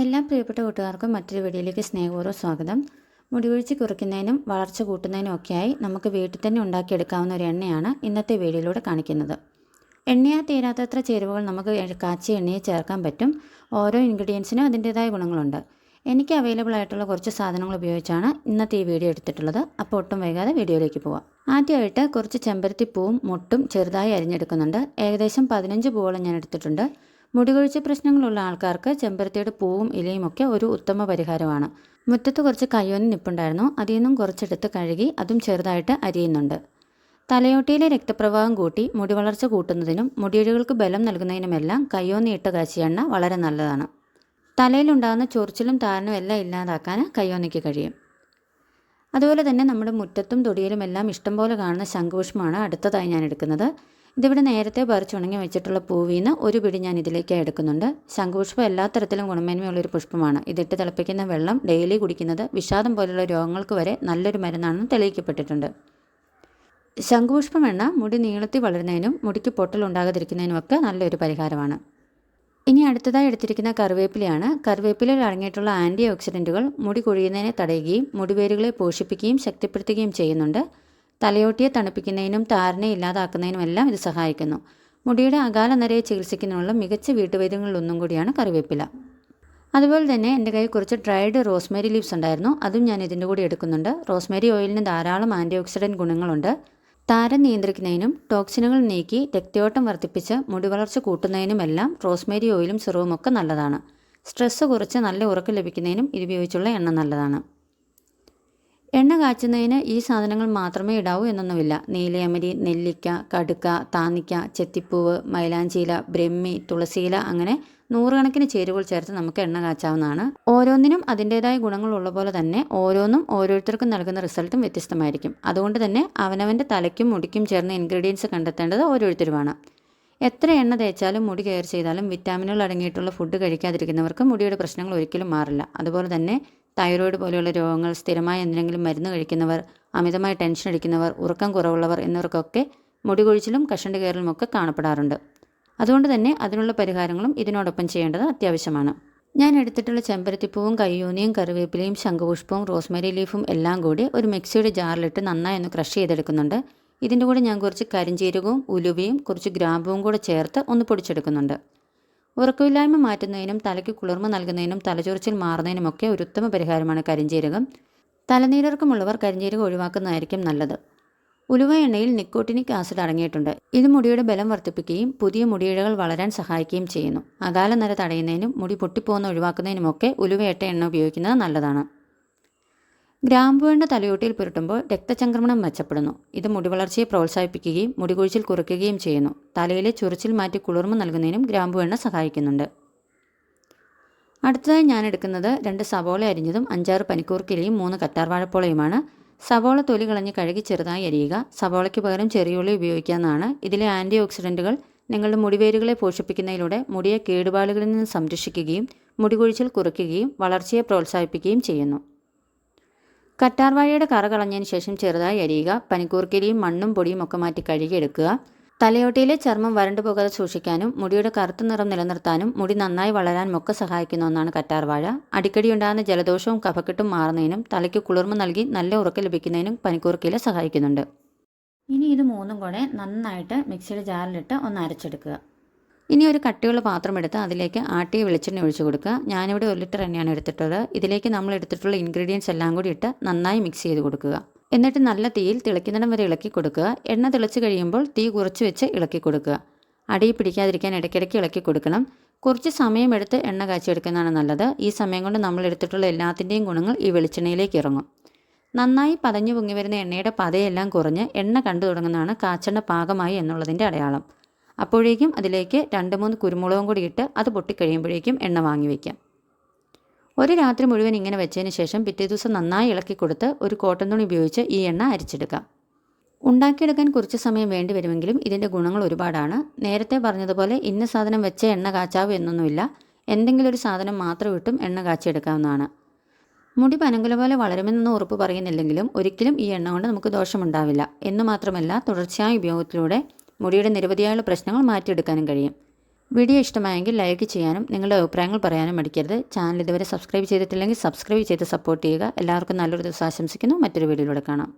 എല്ലാ പ്രിയപ്പെട്ട കൂട്ടുകാർക്കും മറ്റൊരു വീഡിയോയിലേക്ക് സ്നേഹപൂർവം സ്വാഗതം. മുടിവീഴ്ച കുറയ്ക്കുന്നതിനും വളർച്ച കൂട്ടുന്നതിനും ഒക്കെയായി നമുക്ക് വീട്ടിൽ തന്നെ ഉണ്ടാക്കിയെടുക്കാവുന്ന ഒരു എണ്ണയാണ് ഇന്നത്തെ വീഡിയോയിലൂടെ കാണിക്കുന്നത്. എണ്ണയാ തീരാത്തത്ര ചേരുവകൾ നമുക്ക് കാച്ചിയ എണ്ണയെ ചേർക്കാൻ പറ്റും. ഓരോ ഇൻഗ്രീഡിയൻസിനും അതിന്റേതായ ഗുണങ്ങളുണ്ട്. എനിക്ക് അവൈലബിൾ ആയിട്ടുള്ള കുറച്ച് സാധനങ്ങൾ ഉപയോഗിച്ചാണ് ഇന്നത്തെ ഈ വീഡിയോ എടുത്തിട്ടുള്ളത്. അപ്പോൾ ഒട്ടും വൈകാതെ വീഡിയോയിലേക്ക് പോവാം. ആദ്യമായിട്ട് കുറച്ച് ചെമ്പരത്തി പൂവും മുട്ടും ചെറുതായി അരിഞ്ഞെടുക്കുന്നുണ്ട്. ഏകദേശം പതിനഞ്ച് പൂവോളം ഞാൻ എടുത്തിട്ടുണ്ട്. മുടികൊഴിച്ച പ്രശ്നങ്ങളുള്ള ആൾക്കാർക്ക് ചെമ്പരത്തിയുടെ പൂവും ഇലയും ഒക്കെ ഒരു ഉത്തമ പരിഹാരമാണ്. മുറ്റത്ത് കുറച്ച് കയ്യോന്ന് നിപ്പുണ്ടായിരുന്നു. അതിൽ നിന്നും കുറച്ചെടുത്ത് കഴുകി അതും ചെറുതായിട്ട് അരിയുന്നുണ്ട്. തലയോട്ടിയിലെ രക്തപ്രവാഹം കൂട്ടി മുടി വളർച്ച കൂട്ടുന്നതിനും മുടിയിഴകൾക്ക് ബലം നൽകുന്നതിനുമെല്ലാം കയ്യോന്നി കാച്ചിയ എണ്ണ വളരെ നല്ലതാണ്. തലയിലുണ്ടാകുന്ന ചൊറിച്ചിലും താരനും എല്ലാം ഇല്ലാതാക്കാൻ കയ്യോന്നിക്ക് കഴിയും. അതുപോലെ തന്നെ നമ്മുടെ മുറ്റത്തും തൊടിയിലുമെല്ലാം ഇഷ്ടംപോലെ കാണുന്ന ശംഖുപുഷ്പമാണ് അടുത്തതായി ഞാൻ എടുക്കുന്നത്. ഇതിവിടെ നേരത്തെ പറിച്ചുണങ്ങി വെച്ചിട്ടുള്ള പൂവിൽ നിന്ന് ഒരു പിടി ഞാൻ ഇതിലേക്ക് എടുക്കുന്നുണ്ട്. ശംഖുപുഷ്പം എല്ലാ തരത്തിലും ഗുണമേന്മയുള്ള ഒരു പുഷ്പമാണ്. ഇതിട്ട് തിളപ്പിക്കുന്ന വെള്ളം ഡെയിലി കുടിക്കുന്നത് വിഷാദം പോലുള്ള രോഗങ്ങൾക്ക് വരെ നല്ലൊരു മരുന്നാണെന്ന് തെളിയിക്കപ്പെട്ടിട്ടുണ്ട്. ശംഖുപുഷ്പം എണ്ണ മുടി നീളത്തിൽ വളരുന്നതിനും മുടിക്ക് പൊട്ടൽ പൊട്ടലുണ്ടാകാതിരിക്കുന്നതിനുമൊക്കെ നല്ലൊരു പരിഹാരമാണ്. ഇനി അടുത്തതായി എടുത്തിരിക്കുന്ന കറിവേപ്പിലയാണ്. കറിവേപ്പിലയിൽ അടങ്ങിയിട്ടുള്ള ആന്റി ഓക്സിഡന്റുകൾ മുടി കൊഴിയുന്നതിനെ തടയുകയും മുടിവേരുകളെ പോഷിപ്പിക്കുകയും ശക്തിപ്പെടുത്തുകയും ചെയ്യുന്നുണ്ട്. തലയോട്ടിയെ തണുപ്പിക്കുന്നതിനും താരനെ ഇല്ലാതാക്കുന്നതിനുമെല്ലാം ഇത് സഹായിക്കുന്നു. മുടിയുടെ അകാല നരയെ ചികിത്സിക്കുന്നതിനുള്ള മികച്ച വീട്ടുവൈദ്യങ്ങളിലൊന്നും കൂടിയാണ് കറിവേപ്പില. അതുപോലെ തന്നെ എന്റെ കയ്യിൽ കുറച്ച് ഡ്രൈഡ് റോസ്മേരി ലീവ്സ് ഉണ്ടായിരുന്നു. അതും ഞാൻ ഇതിന്റെ കൂടി എടുക്കുന്നുണ്ട്. റോസ്മേരി ഓയിലിന് ധാരാളം ആന്റി ഓക്സിഡന്റ് ഗുണങ്ങളുണ്ട്. താരം നിയന്ത്രിക്കുന്നതിനും ടോക്സിനുകൾ നീക്കി രക്തയോട്ടം വർദ്ധിപ്പിച്ച് മുടി വളർച്ച കൂട്ടുന്നതിനുമെല്ലാം റോസ്മേരി ഓയിലും സിറവും ഒക്കെ നല്ലതാണ്. സ്ട്രെസ്സ് കുറച്ച് നല്ല ഉറക്കം ലഭിക്കുന്നതിനും ഇത് ഉപയോഗിച്ചുള്ള എണ്ണ നല്ലതാണ്. എണ്ണ കാച്ചുന്നതിന് ഈ സാധനങ്ങൾ മാത്രമേ ഇടാവൂ എന്നൊന്നുമില്ല. നീലയമരി നെല്ലിക്ക കടുക്ക താന്നിക്ക ചെത്തിപ്പൂവ് മൈലാഞ്ചിയില ബ്രഹ്മി തുളസിയില അങ്ങനെ നൂറുകണക്കിന് ചേരുവകൾ ചേർത്ത് നമുക്ക് എണ്ണ കാച്ചാവുന്നതാണ്. ഓരോന്നിനും അതിന്റേതായ ഗുണങ്ങളുള്ള പോലെ തന്നെ ഓരോന്നും ഓരോരുത്തർക്കും നൽകുന്ന റിസൾട്ടും വ്യത്യസ്തമായിരിക്കും. അതുകൊണ്ട് തന്നെ അവനവന്റെ തലയ്ക്കും മുടിക്കും ചേർന്ന ഇൻഗ്രീഡിയൻസ് കണ്ടെത്തേണ്ടത് ഓരോരുത്തരുമാണ്. എത്ര എണ്ണ തേച്ചാലും മുടി കെയർ ചെയ്താലും വിറ്റാമിനുകൾ അടങ്ങിയിട്ടുള്ള ഫുഡ് കഴിക്കാതിരിക്കുന്നവർക്ക് മുടിയുടെ പ്രശ്നങ്ങൾ ഒരിക്കലും മാറില്ല. അതുപോലെ തന്നെ തൈറോയിഡ് പോലെയുള്ള രോഗങ്ങൾ സ്ഥിരമായ എന്തെങ്കിലും മരുന്ന് കഴിക്കുന്നവർ അമിതമായി ടെൻഷൻ അടിക്കുന്നവർ ഉറക്കം കുറവുള്ളവർ എന്നിവർക്കൊക്കെ മുടി കൊഴിച്ചിലും കഷണ്ടി കയറലും ഒക്കെ കാണപ്പെടാറുണ്ട്. അതുകൊണ്ട് തന്നെ അതിനുള്ള പരിഹാരങ്ങളും ഇതിനോടൊപ്പം ചെയ്യേണ്ടത് അത്യാവശ്യമാണ്. ഞാൻ എടുത്തിട്ടുള്ള ചെമ്പരത്തിപ്പൂവും കയ്യൂനിയും കറിവേപ്പിലയും ശംഖുപുഷ്പവും റോസ്മേരി ലീഫും എല്ലാം കൂടി ഒരു മിക്സിയുടെ ജാറിലിട്ട് നന്നായി ഒന്ന് ക്രഷ് ചെയ്തെടുക്കുന്നുണ്ട്. ഇതിന്റെ കൂടെ ഞാൻ കുറച്ച് കരിഞ്ചീരകവും ഉലുവയും കുറച്ച് ഗ്രാമ്പുവും കൂടെ ചേർത്ത് ഒന്ന് പൊടിച്ചെടുക്കുന്നുണ്ട്. ഉറക്കമില്ലായ്മ മാറ്റുന്നതിനും തലയ്ക്ക് കുളിർമ നൽകുന്നതിനും തലചൊറിച്ചിൽ മാറുന്നതിനുമൊക്കെ ഒരു ഉത്തമ പരിഹാരമാണ് കരിഞ്ചീരകം. തലനീരർക്കമുള്ളവർ കരിഞ്ജീരകം ഒഴിവാക്കുന്നതായിരിക്കും നല്ലത്. ഉലുവ എണ്ണയിൽ നിക്കോട്ടിനിക് ആസിഡ് അടങ്ങിയിട്ടുണ്ട്. ഇത് മുടിയുടെ ബലം വർദ്ധിപ്പിക്കുകയും പുതിയ മുടിയിഴകൾ വളരാൻ സഹായിക്കുകയും ചെയ്യുന്നു. അകാല നര തടയുന്നതിനും മുടി പൊട്ടിപ്പോകുന്ന ഒഴിവാക്കുന്നതിനുമൊക്കെ ഉലുവയട്ട എണ്ണ ഉപയോഗിക്കുന്നത് നല്ലതാണ്. ഗ്രാമ്പു എണ്ണ തലയോട്ടിയിൽ പുരട്ടുമ്പോൾ രക്തചംക്രമണം മെച്ചപ്പെടുന്നു. ഇത് മുടി വളർച്ചയെ പ്രോത്സാഹിപ്പിക്കുകയും മുടികൊഴിച്ചിൽ കുറയ്ക്കുകയും ചെയ്യുന്നു. തലയിലെ ചൊറിച്ചിൽ മാറ്റി കുളിർമ നൽകുന്നതിനും ഗ്രാമ്പുവെണ്ണ സഹായിക്കുന്നുണ്ട്. അടുത്തതായി ഞാൻ എടുക്കുന്നത് രണ്ട് സവോള അരിഞ്ഞതും അഞ്ചാറ് പനിക്കൂർക്കിലയും മൂന്ന് കറ്റാർവാഴപ്പോളയുമാണ്. സവോള തൊലി കളഞ്ഞ് കഴുകി ചെറുതായി അരിയുക. സവോളയ്ക്ക് പകരം ചെറിയുള്ളി ഉപയോഗിക്കാവുന്നതാണ്. ഇതിലെ ആന്റി ഓക്സിഡന്റുകൾ നിങ്ങളുടെ മുടിവേരുകളെ പോഷിപ്പിക്കുന്നതിലൂടെ മുടിയെ കേടുപാടുകളിൽ നിന്ന് സംരക്ഷിക്കുകയും മുടികൊഴിച്ചിൽ കുറയ്ക്കുകയും വളർച്ചയെ പ്രോത്സാഹിപ്പിക്കുകയും ചെയ്യുന്നു. കറ്റാർവാഴയുടെ കറ കളഞ്ഞതിന് ശേഷം ചെറുതായി അരിയുക പനിക്കൂർക്കലിയും മണ്ണും പൊടിയും ഒക്കെ മാറ്റി കഴുകിയെടുക്കുക തലയോട്ടിയിലെ ചർമ്മം വരണ്ടു പോകാതെ സൂക്ഷിക്കാനും മുടിയുടെ കറുത്ത നിറം നിലനിർത്താനും മുടി നന്നായി വളരാനും ഒക്കെ സഹായിക്കുന്ന ഒന്നാണ് കറ്റാർവാഴ. അടിക്കടി ഉണ്ടാകുന്ന ജലദോഷവും കഫക്കെട്ടും മാറുന്നതിനും തലയ്ക്ക് കുളിർമ നൽകി നല്ല ഉറക്കം ലഭിക്കുന്നതിനും പനിക്കൂർക്കയില സഹായിക്കുന്നുണ്ട്. ഇനി ഇത് മൂന്നും കൂടെ നന്നായിട്ട് മിക്സിയുടെ ജാറിലിട്ട് ഒന്ന് അരച്ചെടുക്കുക. ഇനി ഒരു കട്ടിയുള്ള പാത്രം എടുത്ത് അതിലേക്ക് ആട്ടിയ വെളിച്ചെണ്ണ ഒഴിച്ചു കൊടുക്കുക. ഞാനിവിടെ ഒരു ലിറ്റർ എണ്ണയാണ് എടുത്തിട്ടുള്ളത്. ഇതിലേക്ക് നമ്മൾ എടുത്തിട്ടുള്ള ഇൻഗ്രീഡിയൻസ് എല്ലാം കൂടി ഇട്ട് നന്നായി മിക്സ് ചെയ്ത് കൊടുക്കുക. എന്നിട്ട് നല്ല തീയിൽ തിളയ്ക്കുന്നിടം വരെ ഇളക്കി കൊടുക്കുക. എണ്ണ തിളച്ച് കഴിയുമ്പോൾ തീ കുറച്ച് വെച്ച് ഇളക്കി കൊടുക്കുക. അടിയിൽ പിടിക്കാതിരിക്കാൻ ഇടയ്ക്കിടയ്ക്ക് ഇളക്കി കൊടുക്കണം. കുറച്ച് സമയമെടുത്ത് എണ്ണ കാച്ചിയെടുക്കുന്നതാണ് നല്ലത്. ഈ സമയം കൊണ്ട് നമ്മൾ എടുത്തിട്ടുള്ള എല്ലാത്തിന്റെയും ഗുണങ്ങൾ ഈ വെളിച്ചെണ്ണയിലേക്ക് ഇറങ്ങും. നന്നായി പതഞ്ഞു പൊങ്ങി വരുന്ന എണ്ണയുടെ പതയെല്ലാം കുറഞ്ഞ് എണ്ണ കണ്ടു തുടങ്ങുന്നതാണ് കാച്ചെണ്ണ പാകമായി എന്നുള്ളതിന്റെ അടയാളം. അപ്പോഴേക്കും അതിലേക്ക് രണ്ട് മൂന്ന് കുരുമുളകും കൂടി ഇട്ട് അത് പൊട്ടിക്കഴിയുമ്പോഴേക്കും എണ്ണ വാങ്ങി വയ്ക്കാം ഒരു രാത്രി മുഴുവൻ ഇങ്ങനെ വെച്ചതിന് ശേഷം പിറ്റേ ദിവസം നന്നായി ഇളക്കി കൊടുത്ത് ഒരു കോട്ടൺ തുണി ഉപയോഗിച്ച് ഈ എണ്ണ അരിച്ചെടുക്കാം. ഉണ്ടാക്കിയെടുക്കാൻ കുറച്ച് സമയം വേണ്ടി വരുമെങ്കിലും ഇതിന്റെ ഗുണങ്ങൾ ഒരുപാടാണ്. നേരത്തെ പറഞ്ഞതുപോലെ ഇന്ന സാധനം വെച്ച എണ്ണ കാച്ചാവ് എന്നൊന്നുമില്ല. എന്തെങ്കിലും ഒരു സാധനം മാത്രം ഇട്ടും എണ്ണ കാച്ചിയെടുക്കാവുന്നതാണ്. മുടി പനങ്കുല പോലെ വളരുമെന്നൊന്നും ഉറപ്പ് പറയുന്നില്ലെങ്കിലും ഒരിക്കലും ഈ എണ്ണ കൊണ്ട് നമുക്ക് ദോഷമുണ്ടാവില്ല. എന്ന് മാത്രമല്ല തുടർച്ചയായ ഉപയോഗത്തിലൂടെ മുടിയുടെ നിരവധിയായുള്ള പ്രശ്നങ്ങൾ മാറ്റിയെടുക്കാനും കഴിയും. വീഡിയോ ഇഷ്ടമായെങ്കിൽ ലൈക്ക് ചെയ്യാനും നിങ്ങളുടെ അഭിപ്രായങ്ങൾ പറയാനും മടിക്കരുത്. ചാനൽ ഇതുവരെ സബ്സ്ക്രൈബ് ചെയ്തിട്ടില്ലെങ്കിൽ സബ്സ്ക്രൈബ് ചെയ്ത് സപ്പോർട്ട് ചെയ്യുക. എല്ലാവർക്കും നല്ലൊരു ദിവസം ആശംസിക്കുന്നു. മറ്റൊരു വീഡിയോയിലൂടെ കാണാം.